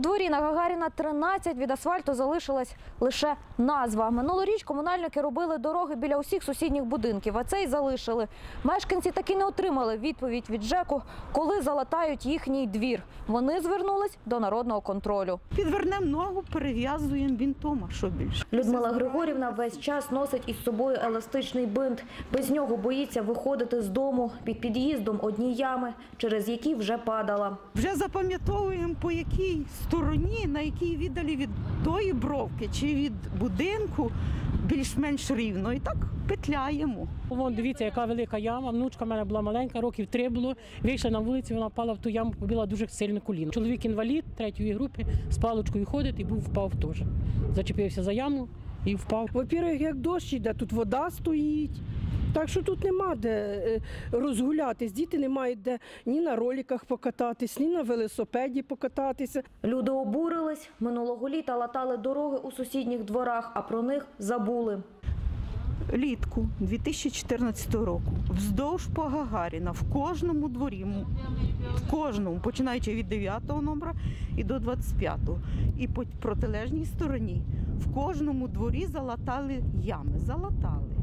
У дворі на Гагаріна 13 від асфальту залишилась лише назва. Минулоріч комунальники робили дороги біля усіх сусідніх будинків, а цей залишили. Мешканці таки не отримали відповідь від ЖЕКу, коли залатають їхній двір. Вони звернулись до народного контролю. Підвернемо ногу, перев'язуємо бінтом, а що більше. Людмила Григорівна весь час носить із собою еластичний бинт. Без нього боїться виходити з дому. Під під'їздом одні ями, через які вже падала. Вже запам'ятовуємо, по якій стороні, на якій віддалі від тої бровки чи від будинку більш-менш рівно. І так петляємо. Вон дивіться, яка велика яма. Внучка в мене була маленька, років три було. Вийшла на вулицю, вона впала в ту яму, побила дуже сильне коліно. Чоловік інвалід третьої групи з паличкою ходить і був впав теж. Зачепився за яму і впав. Во-первых, як дощ йде, тут вода стоїть. Так що тут нема де е, розгулятись. Діти не мають де ні на роліках покататись, ні на велосипеді покататися. Люди обурились. Минулого літа латали дороги у сусідніх дворах, а про них забули. Літку 2014 року вздовж по Гагаріна в кожному дворі, в кожному, починаючи від 9 номера і до 25. І по протилежній стороні в кожному дворі залатали ями. Залатали.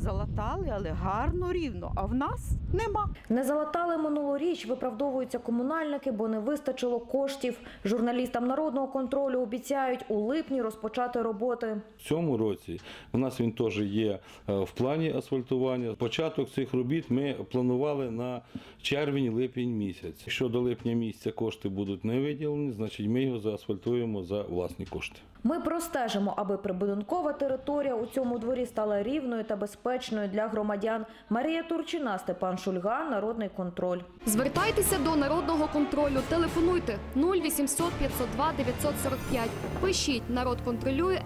Залатали, але гарно, рівно. А в нас нема. Не залатали минулоріч, виправдовуються комунальники, бо не вистачило коштів. Журналістам народного контролю обіцяють у липні розпочати роботи. В цьому році у нас він теж є е, в плані асфальтування. Початок цих робіт ми планували на червень-липень місяць. Якщо до липня місяця кошти будуть не виділені, значить ми його заасфальтуємо за власні кошти. Ми простежимо, аби прибудинкова територія у цьому дворі стала рівною та безпечною для громадян. Марія Турчина, Степан Шульга, Народний контроль. Звертайтеся до народного контролю. Телефонуйте 0800 502 945. Пишіть народ контролює.